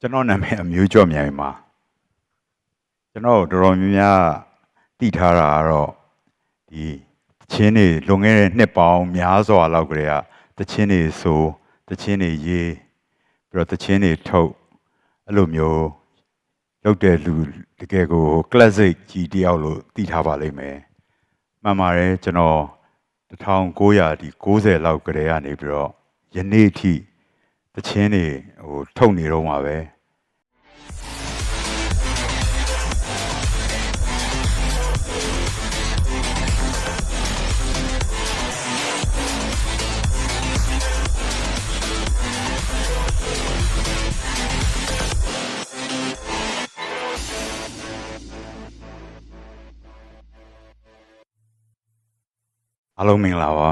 ကျွန်တော်နာမည်အမျိုးကျော်မြိုင်ပါကျွန်တော်တော်တော်များများတည်ထားတာကတော့ဒီတချင်းတွေလွန်ခဲ့တဲ့နှစ်ပေါင်းများစွာလောက်ကလေးကတချင်းတွေဆိုတချင်းတွေရေးပြီးတော့တချင်းတွေထုတ်အဲ့လိုမျိုးလုပ်တဲ့လူတကယ်ကို classic ကြီးတယောက်လို့တည်ထားပါလိမ့်မယ်မှန်ပါတယ်ကျွန်တော်1900ဒီ90လောက်ကလေးကနေပြီးတော့ယနေ့ထိ တချင်းတွေဟိုထုတ်နေတော့မှာပဲအားလုံးမင်္ဂလာပါ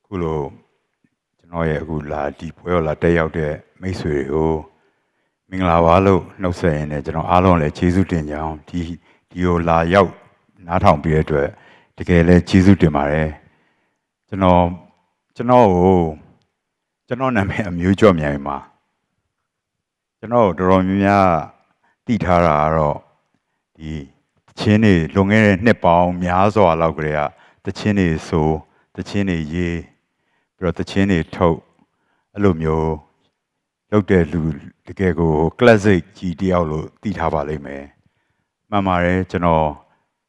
အခုလို ကျွန်တော်ရဲ့အခုလာဒီပွဲတော်လာတက်ရောက်တဲ့မိတ်ဆွေတွေကိုမင်္ဂလာပါလို့နှုတ်ဆက်ရင်းနဲ့ကျွန်တော်အားလုံးလည်းကျေးဇူးတင်ကြအောင်ဒီဒီကိုလာရောက်နားထောင်ပြီးတဲ့အတွက်တကယ်လည်းကျေးဇူးတင်ပါတယ်ကျွန်တော်ကျွန်တော်ကိုကျွန်တော်နာမည်အမျိုးကျော်မြိုင်ပါကျွန်တော်တော်တော်များများတည်ထားတာကတော့ဒီတချင်းတွေလွန်ခဲ့တဲ့နှစ်ပေါင်းများစွာလောက်ကလေးကတချင်းတွေဆိုတချင်းတွေရေး ပြီးတော့တချင်းတွေထုတ်အဲ့လိုမျိုးလုပ်တဲ့လူတကယ်ကို classic ကြီးတယောက်လို့တည်ထားပါလိမ့်မယ်မှန်ပါတယ်ကျွန်တော်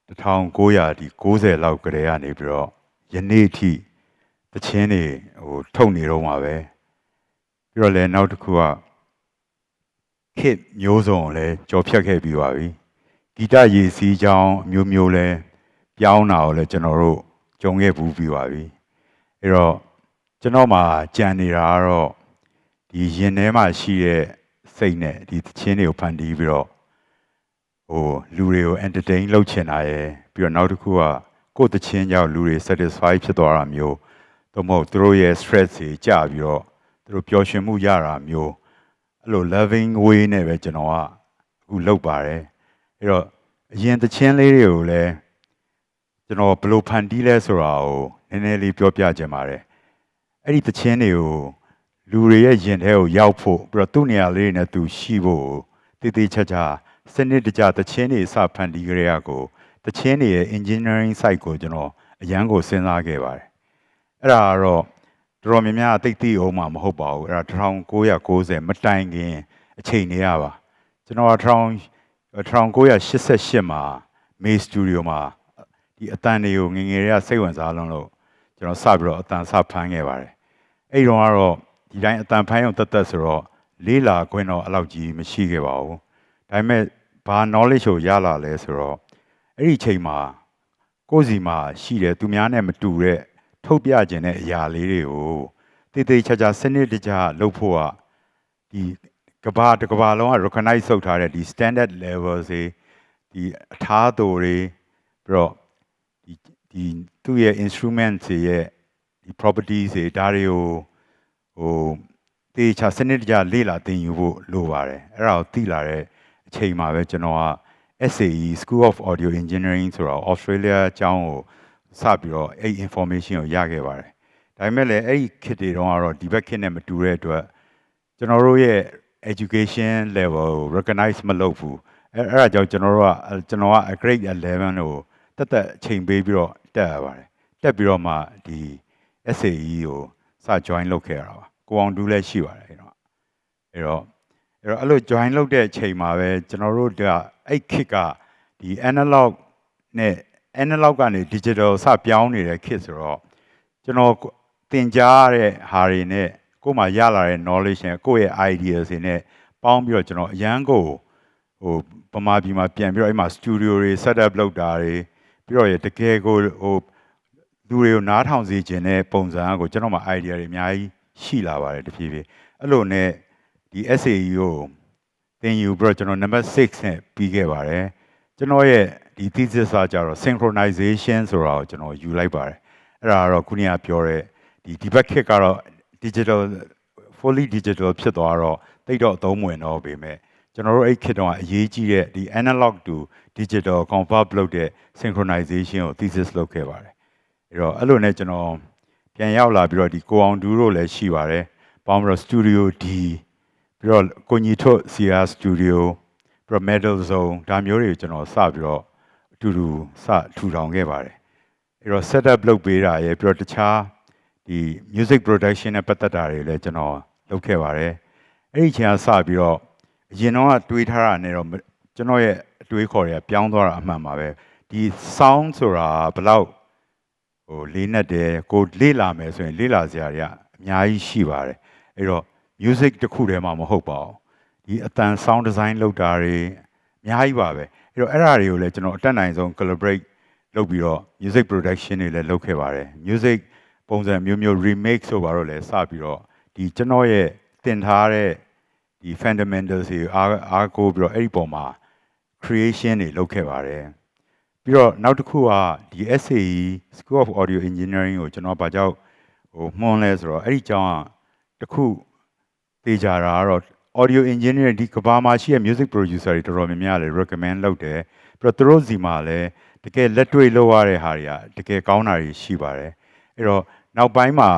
1900ဒီ90လောက်ကလေးကနေပြီးတော့ယနေ့ထိတချင်းတွေဟိုထုတ်နေတော့မှာပဲပြီးတော့လည်းနောက်တစ်ခုကခစ်မျိုးစုံကိုလည်းကြော်ဖြတ်ခဲ့ပြီးပါပြီဂီတရည်စည်းကြောင်းအမျိုးမျိုးလဲပြောင်းတာကိုလည်းကျွန်တော်တို့ကြုံခဲ့ဘူးပြီးပါပြီအဲ့တော့ ကျွန်တော်မှကြံနေတာကတော့ဒီရင်ထဲမှာရှိတဲ့စိတ်နဲ့ဒီသချင်းတွေကိုဖန်တီးပြီးတော့ဟိုလူတွေကို entertain လုပ်ချင်တာရယ်ပြီးတော့နောက်တစ်ခုကကိုယ့်သချင်းကြောင့်လူတွေ satisfy ဖြစ်သွားတာမျိုးသို့မဟုတ်သူတို့ရဲ့ stress တွေကျပြီးတော့သူတို့ပျော်ရွှင်မှုရတာမျိုးအဲ့လို loving way နဲ့ပဲကျွန်တော်ကအခုလုပ်ပါတယ်အဲ့တော့အရင်သချင်းလေးတွေကိုလည်းကျွန်တော်ဘယ်လိုဖန်တီးလဲဆိုတာကိုနည်းနည်းလေးပြောပြချင်ပါတယ် အဲ့ဒီသချင်းတွေကိုလူတွေရဲ့ရင်ထဲကိုရောက်ဖို့ပြီးတော့သူ့နေရာလေးတွေနဲ့သူရှိဖို့တည်တည်ချာချာစနစ်တကျသချင်းတွေစဖန်တီးကြရကိုသချင်းတွေရဲ့ engineering side ကိုကျွန်တော်အရန်ကိုစဉ်းစားခဲ့ပါတယ်အဲ့ဒါကတော့တော်တော်များများသိသိအောင်မှာမဟုတ်ပါဘူးအဲ့ဒါ1990မတိုင်ခင်အချိန်တွေရပါကျွန်တော်1988မှာ May Studio မှာဒီအတန်တွေကိုငယ်ငယ်တွေကစိတ်ဝင်စားလုံးလို့ကျွန်တော်စပြီးတော့အတန်စဖမ်းခဲ့ပါတယ် အဲ့တော့ကတော့ဒီတိုင်းအတန်ဖမ်းရုံတက်တက်ဆိုတော့လေးလာခွင့်တော့အလောက်ကြီးမရှိခဲ့ပါဘူးဒါပေမဲ့ဘာ knowledge ကိုရလာလဲဆိုတော့အဲ့ဒီအချိန်မှာကိုယ့်စီမှာရှိတယ်သူများနဲ့မတူတဲ့ထုတ်ပြခြင်းတဲ့အရာလေးတွေကိုတည်တည်ချာချာစနစ်တကျလုပ်ဖို့ကဒီကဘာတစ်ကဘာလုံးက recognize လုပ်ထားတဲ့ဒီ standard level တွေဒီအထားသူတွေပြီးတော့ဒီဒီသူ့ရဲ့ instrument တွေရဲ့ ဒီ properties တွေဒါတွေကိုဟိုတေချာစနစ်တကျလေ့လာသင်ယူဖို့လိုပါတယ်အဲ့ဒါကိုသိလာတဲ့အချိန်မှာပဲကျွန်တော်က SAE School of Audio Engineering ဆိုတော့ Australia အကြောင်းကိုစပြီးတော့အဲ့ information ကိုရခဲ့ပါတယ်ဒါပေမဲ့လည်းအဲ့ဒီခေတ်တွေတုန်းကတော့ဒီဘက်ခေတ်နဲ့မတူတဲ့အတွက်ကျွန်တော်တို့ရဲ့ education level ကို recognize မလုပ်ဘူးအဲ့အဲ့ဒါကြောင့်ကျွန်တော်တို့ကကျွန်တော်က grade 11ကိုတက်တက်အချိန်ပေးပြီးတော့တက်ရပါတယ်တက်ပြီးတော့မှဒီ SAE ကိုစ join လုပ်ခဲ့ရတာပါကိုအောင်တူးလည်းရှိပါတယ်အဲ့တော့အဲ့တော့အဲ့တော့အဲ့လို join လုပ်တဲ့အချိန်မှာပဲကျွန်တော်တို့ကအဲ့ခစ်ကဒီ analog နဲ့ analog ကနေ digital စပြောင်းနေတဲ့ခစ်ဆိုတော့ကျွန်တော်သင်ကြားရတဲ့ဟာတွေနဲ့ကိုယ်မှရလာတဲ့ knowledge နဲ့ကိုယ့်ရဲ့ ideas တွေနဲ့ပေါင်းပြီးတော့ကျွန်တော်အရန်ကိုဟိုပမာပြည်မှာပြန်ပြီးတော့အဲ့မှာ studio တွေ set up လုပ်တာတွေပြီးတော့ရတကယ်ကိုဟို လူတွေကိုနားထောင်စေခြင်းတဲ့ပုံစံအကိုကျွန်တော်မှ idea တွေအများကြီးရှိလာပါတယ်တဖြည်းဖြည်းအဲ့လိုနဲ့ဒီ SAE ကိုသင်ယူပြီးတော့ကျွန်တော် number 6နဲ့ပြီးခဲ့ပါတယ်ကျွန်တော်ရဲ့ဒီ thesis ကကြတော့ synchronization ဆိုတာကိုကျွန်တော်ယူလိုက်ပါတယ်အဲ့ဒါကတော့ခုနကပြောတဲ့ဒီဒီဘက်ခက်ကတော့ digital fully digital ဖြစ်သွားတော့တိတ်တော့အသုံးဝင်တော့ပေမဲ့ကျွန်တော်တို့အဲ့ခေတ်တုန်းကအရေးကြီးတဲ့ဒီ analog to digital convert လုပ်တဲ့ synchronization ကို thesis လုပ်ခဲ့ပါတယ် အဲ့တော့အဲ့လိုနဲ့ကျွန်တော်ပြန်ရောက်လာပြီးတော့ဒီကိုအောင်ဒူးတို့လည်းရှိပါတယ်ပေါင်းပြီးတော့ studio D ပြီးတော့ကိုညီထွတ် CR Studio ပြီးတော့ Metal Zone ဒါမျိုးတွေကိုကျွန်တော်စပြီးတော့အတူတူစထူထောင်ခဲ့ပါတယ်အဲ့တော့ setup လုပ်ပေးတာရဲ့ပြီးတော့တခြားဒီ music production နဲ့ပတ်သက်တာတွေလည်းကျွန်တော်လုပ်ခဲ့ပါတယ်အဲ့ဒီအချိန်ကစပြီးတော့အရင်တော့ကတွေးထားတာနဲ့တော့မကျွန်တော်ရဲ့အတွေးခေါ်တွေကပြောင်းသွားတာအမှန်ပါပဲဒီ sound ဆိုတာဘယ်လောက် ဟိုလေးနဲ့တယ်ကိုလေ့လာမယ်ဆိုရင် လေ့လာစရာတွေကအများကြီးရှိပါတယ်အဲ့တော့ music တစ်ခုတည်းမှမဟုတ်ပါဘူးဒီအတန် sound design လုပ်တာတွေအများကြီးပါပဲအဲ့တော့အဲ့ဒါတွေကိုလည်းကျွန်တော်အတက်နိုင်ဆုံး collaborate လုပ်ပြီးတော့ music production တွေလည်းလုပ်ခဲ့ပါတယ် music ပုံစံမျိုးမျိုး remake ဆိုပါတော့လည်းစပြီးတော့ဒီကျွန်တော်ရဲ့တင်ထားတဲ့ဒီ fundamentals တွေအားအားကိုးပြီးတော့အဲ့ဒီပုံမှာ creation တွေလုပ်ခဲ့ပါတယ် ပြီးတော့နောက်တစ်ခုကဒီ SAE School of Audio Engineering ကိုကျွန်တော်ဗာကြောက်ဟိုမှွန်းလဲဆိုတော့အဲ့ဒီကျောင်းကတစ်ခုသိကြတာကတော့ audio engineering ဒီကဘာမှာရှိတဲ့ music producer တွေတော်တော်များများလည်း recommend လုပ်တယ်ပြီးတော့သူတို့စီမှာလည်းတကယ်လက်တွေ့လုပ်ရတဲ့ဟာတွေကတကယ်ကောင်းတာတွေရှိပါတယ်အဲ့တော့နောက်ပိုင်းမှာ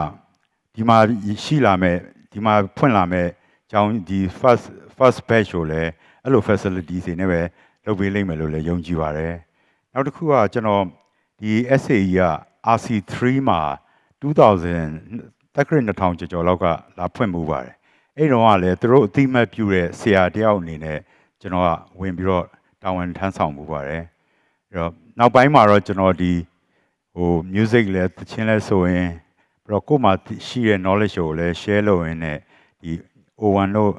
ဒီမှာရှိလာမဲ့ဒီမှာဖွင့်လာမဲ့ကျောင်းဒီ first first batch ကိုလည်းအဲ့လို facilities တွေနဲ့ပဲလုပ်ပေးလိမ့်မယ်လို့လည်းယုံကြည်ပါတယ် နောက်တစ်ခုကကျွန်တော်ဒီ SAE က RC3 မှာ2000တက္ကရာ2000ကျော်ကျော်လောက်ကလာဖွင့်မှုပါတယ်အဲ့တော့ကလည်းသူတို့အတိမတ်ပြုတဲ့ဆရာတယောက်အနေနဲ့ကျွန်တော်ကဝင်ပြီးတော့တာဝန်ထမ်းဆောင်မှုပါတယ်အဲ့တော့နောက်ပိုင်းမှာတော့ကျွန်တော်ဒီဟို music လည်းသချင်းလည်းဆိုရင်ပြီးတော့ကိုယ်မှာရှိတဲ့ knowledge ကိုလည်း share လုပ်ရင်းနဲ့ဒီ O1 တို့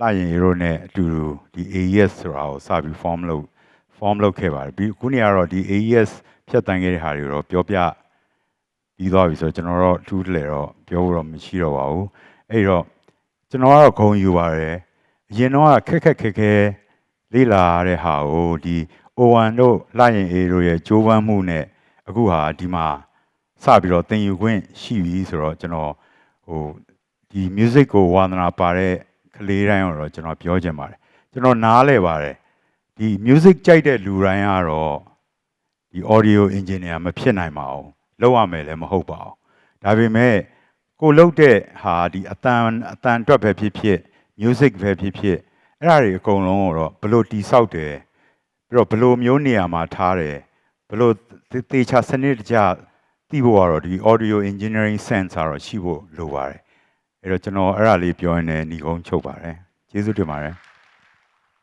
လာရင်ရိုးနဲ့အတူတူဒီ AES ဆိုတာကိုစပြီး form လုပ် form လုပ်ခဲ့ပါတယ်ပြီးခုနေ့ကတော့ဒီ AES ဖြတ်တန်းခဲ့တဲ့ဟာတွေတော့ပြောပြပြီးသွားပြီဆိုတော့ကျွန်တော်တော့အထူးတလဲတော့ပြောဖို့တော့မရှိတော့ပါဘူးအဲ့တော့ကျွန်တော်ကတော့ဂုဏ်ယူပါတယ်အရင်တော့ခက်ခက်ခဲခဲလေးလာရတဲ့ဟာကိုဒီ O1 တို့လာရင် A တို့ရဲ့ကြိုးပမ်းမှုနဲ့အခုဟာဒီမှာစပြီးတော့သင်ယူခွင့်ရှိပြီဆိုတော့ကျွန်တော်ဟိုဒီ music ကိုဝါသနာပါတဲ့ကလေးတိုင်းကိုတော့ကျွန်တော်ပြောချင်ပါတယ်ကျွန်တော်နားလဲပါတယ် ဒီ music ကြိုက်တဲ့လူတိုင်းကတော့ဒီ audio engineer မဖြစ်နိုင်ပါဘူးလောက်ရမယ်လည်းမဟုတ်ပါဘူးဒါပေမဲ့ကိုလုပ်တဲ့ဟာဒီအတန်အတန်အတွက်ပဲဖြစ်ဖြစ် music ပဲဖြစ်ဖြစ်အဲ့ဒါတွေအကုန်လုံးကိုတော့ဘယ်လို့တိဆောက်တယ်ပြီးတော့ဘယ်လို့မျိုးနေရာမှာထားတယ်ဘယ်လို့သေချာစနစ်တကျသိဖို့ကတော့ဒီ audio engineering sense ကတော့ရှိဖို့လိုပါတယ်အဲ့တော့ကျွန်တော်အဲ့ဒါလေးပြောရင်းနဲ့ညီကုန်းချုပ်ပါတယ်ကျေးဇူးတင်ပါတယ်